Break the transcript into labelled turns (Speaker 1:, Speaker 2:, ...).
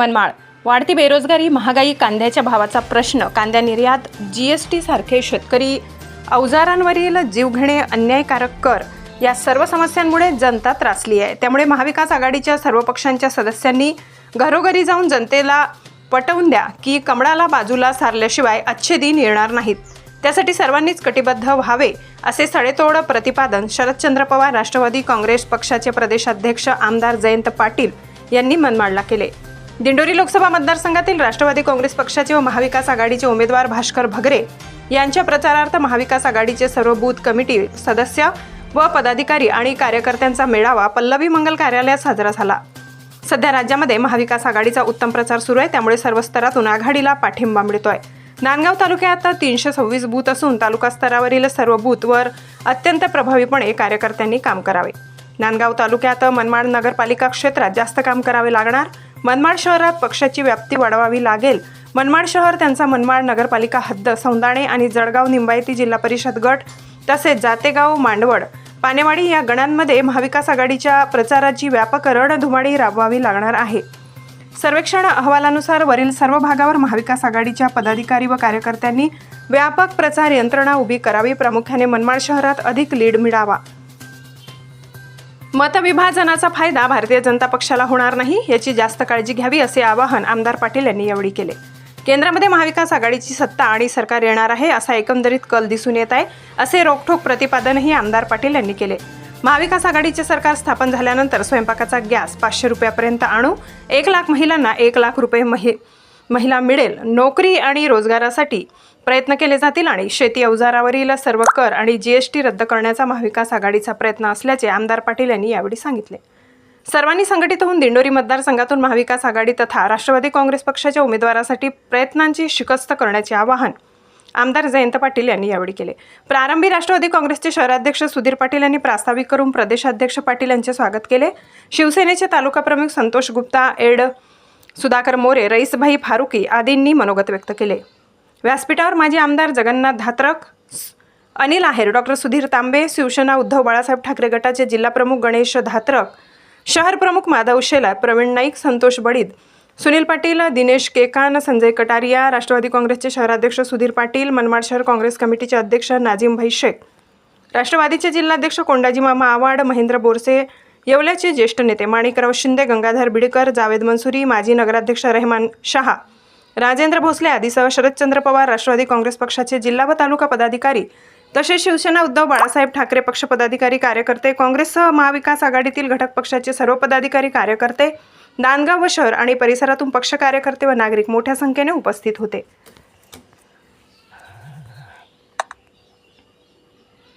Speaker 1: मनमाळ वाढती बेरोजगारी महागाई कांद्याच्या भावाचा प्रश्न कांदा निर्यात जी एस टी सारखे शेतकरी अवजारांवरील जीवघेणे अन्यायकारक कर या सर्व समस्यांमुळे जनता त्रासली आहे. त्यामुळे महाविकास आघाडीच्या सर्व पक्षांच्या सदस्यांनी घरोघरी जाऊन जनतेला पटवून द्या की कमळाला बाजूला सारल्याशिवाय अच्छे दिन येणार नाहीत. त्यासाठी सर्वांनीच कटिबद्ध व्हावे असे सडेतोड प्रतिपादन शरदचंद्र पवार राष्ट्रवादी काँग्रेस पक्षाचे प्रदेशाध्यक्ष आमदार जयंत पाटील यांनी मनमाडला केले. दिंडोरी लोकसभा मतदारसंघातील राष्ट्रवादी काँग्रेस पक्षाचे व महाविकास आघाडीचे उमेदवार भास्कर भगरे यांच्या प्रचारार्थ महाविकास आघाडीचे सर्व बूथ कमिटी सदस्य व पदाधिकारी आणि कार्यकर्त्यांचा मेळावा पल्लवी मंगल कार्यालयात साजरा झाला. सध्या राज्यामध्ये महाविकास आघाडीचा उत्तम प्रचार सुरू आहे त्यामुळे सर्व स्तरातून आघाडीला पाठिंबा मिळतोय. नांदगाव तालुक्यात तीनशे सव्वीस बूथ असून तालुका स्तरावरील सर्व बूथवर अत्यंत प्रभावीपणे कार्यकर्त्यांनी काम करावे. नांदगाव तालुक्यात मनमाड नगरपालिका क्षेत्रात जास्त काम करावे लागणार मनमाड शहरात पक्षाची व्याप्ती वाढवावी लागेल. मनमाड शहर त्यांचा मनमाड नगरपालिका हद्द सौंदाणे आणि जळगाव निंबायती जिल्हा परिषद गट तसेच जातेगाव मांडवड पानेवाडी या गणांमध्ये महाविकास आघाडीच्या प्रचाराची व्यापक रणधुमाडी राबवावी लागणार आहे. सर्वेक्षण अहवालानुसार वरील सर्व भागावर महाविकास आघाडीच्या पदाधिकारी व कार्यकर्त्यांनी व्यापक प्रचार यंत्रणा उभी करावी. प्रामुख्याने मनमाड शहरात अधिक लीड मिळावा. मतविभाजनाचा फायदा भारतीय जनता पक्षाला होणार नाही याची जास्त काळजी घ्यावी असे आवाहन आमदार पाटील यांनी यावेळी केले. केंद्रामध्ये महाविकास आघाडीची सत्ता आणि सरकार येणार आहे असा एकंदरीत कल दिसून येत आहे असे रोखठोक प्रतिपादनही आमदार पाटील यांनी केले. महाविकास आघाडीचे सरकार स्थापन झाल्यानंतर स्वयंपाकाचा गॅस पाचशे रुपयापर्यंत आणू एक लाख महिलांना एक लाख रुपये महि महिला मिळेल. नोकरी आणि रोजगारासाठी प्रयत्न केले जातील आणि शेती अवजारावरील सर्व कर आणि जीएसटी रद्द करण्याचा महाविकास आघाडीचा प्रयत्न असल्याचे आमदार पाटील यांनी यावेळी सांगितले. सर्वांनी संघटित होऊन दिंडोरी मतदारसंघातून महाविकास आघाडी तथा राष्ट्रवादी काँग्रेस पक्षाच्या उमेदवारासाठी प्रयत्नांची शिकस्त करण्याचे आवाहन आमदार जयंत पाटील यांनी यावेळी केले. प्रारंभी राष्ट्रवादी काँग्रेसचे शहराध्यक्ष सुधीर पाटील यांनी प्रास्ताविक करून प्रदेशाध्यक्ष पाटील यांचे स्वागत केले. शिवसेनेचे तालुका प्रमुख संतोष गुप्ता एड. सुधाकर मोरे रईसभाई फारुकी आदींनी मनोगत व्यक्त केले. व्यासपीठावर माजी आमदार जगन्नाथ धात्रक अनिल आहेर डॉक्टर सुधीर तांबे शिवसेना उद्धव बाळासाहेब ठाकरे गटाचे जिल्हाप्रमुख गणेश धात्रक शहर प्रमुख माधव शेलार प्रवीण नाईक संतोष बडीद सुनील पाटील दिनेश केकान संजय कटारिया राष्ट्रवादी काँग्रेसचे शहराध्यक्ष सुधीर पाटील मनमाड शहर काँग्रेस कमिटीचे अध्यक्ष नाजिम भाई शेख राष्ट्रवादीचे जिल्हाध्यक्ष कोंडाजी मामा आवाड महेंद्र बोरसे येवल्याचे ज्येष्ठ नेते माणिकराव शिंदे गंगाधर बिडकर जावेद मनसुरी माजी नगराध्यक्ष रहमान शहा राजेंद्र भोसले आदीसह शरदचंद्र पवार राष्ट्रवादी काँग्रेस पक्षाचे जिल्हा व तालुका पदाधिकारी तसेच शिवसेना उद्धव बाळासाहेब ठाकरे पक्ष पदाधिकारी कार्यकर्ते काँग्रेससह महाविकास आघाडीतील घटक पक्षाचे सर्व पदाधिकारी कार्यकर्ते दानगाव व शहर आणि परिसरातून पक्ष कार्यकर्ते व नागरिक मोठ्या संख्येने उपस्थित होते.